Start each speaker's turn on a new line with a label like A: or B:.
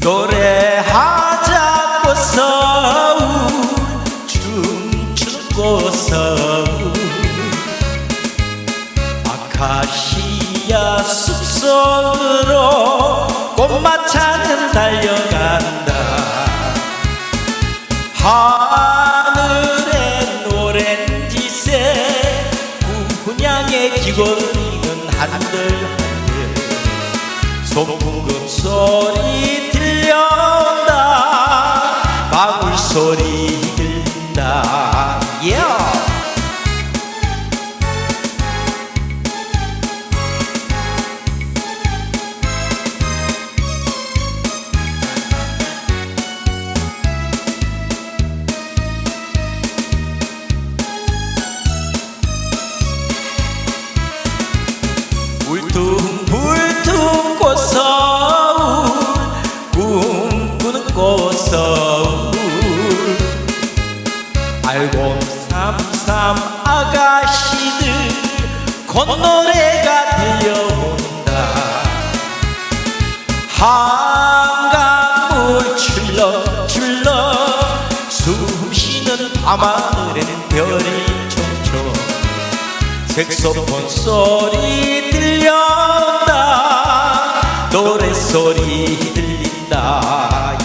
A: 노래하자고서 춤추고서 아카시아 숲속으로 꽃마차는 달려간다. 하늘의 노랜지새 구분양의 기골리는 한들 소풍금 소리 소리 들린다 yeah. 울퉁불퉁 꽃서울 꿈꾸는 꽃서울 알곰삼삼 아가씨들 콧노래가 들려온다. 한강물 출렁 출렁 숨쉬는 밤하늘에는 별이 촘촘 색소폰 소리 들려온다. 노래 소리 들린다